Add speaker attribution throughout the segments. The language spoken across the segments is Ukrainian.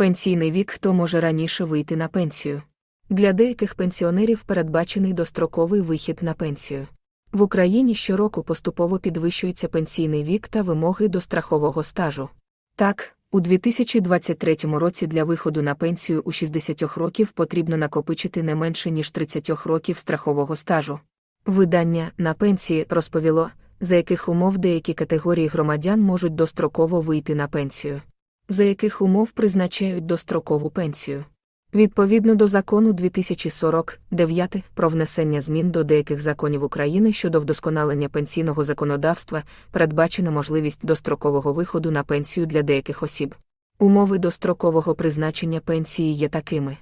Speaker 1: Пенсійний вік хто може раніше вийти на пенсію. Для деяких пенсіонерів передбачений достроковий вихід на пенсію. В Україні щороку поступово підвищується пенсійний вік та вимоги до страхового стажу. Так, у 2023 році для виходу на пенсію у 60 років потрібно накопичити не менше ніж 30 років страхового стажу. Видання на пенсії розповіло, за яких умов деякі категорії громадян можуть достроково вийти на пенсію, за яких умов призначають дострокову пенсію. Відповідно до закону 2049 про внесення змін до деяких законів України щодо вдосконалення пенсійного законодавства передбачена можливість дострокового виходу на пенсію для деяких осіб. Умови дострокового призначення пенсії є такими.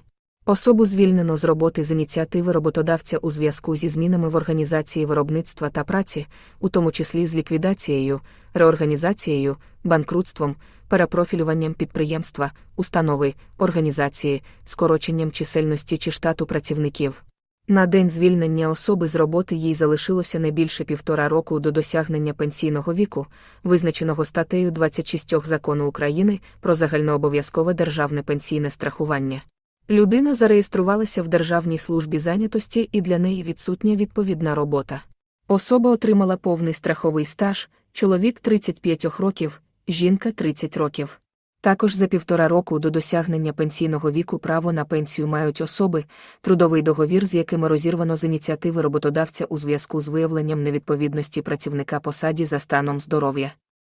Speaker 1: Особу звільнено з роботи з ініціативи роботодавця у зв'язку зі змінами в організації виробництва та праці, у тому числі з ліквідацією, реорганізацією, банкрутством, перепрофілюванням підприємства, установи, організації, скороченням чисельності чи штату працівників. На день звільнення особи з роботи їй залишилося не більше півтора року до досягнення пенсійного віку, визначеного статтею 26 закону України про загальнообов'язкове державне пенсійне страхування. Людина зареєструвалася в Державній службі зайнятості і для неї відсутня відповідна робота. Особа отримала повний страховий стаж, чоловік 35 років, жінка 30 років. Також за півтора року до досягнення пенсійного віку право на пенсію мають особи, трудовий договір, з якими розірвано з ініціативи роботодавця у зв'язку з виявленням невідповідності працівника посаді за станом здоров'я.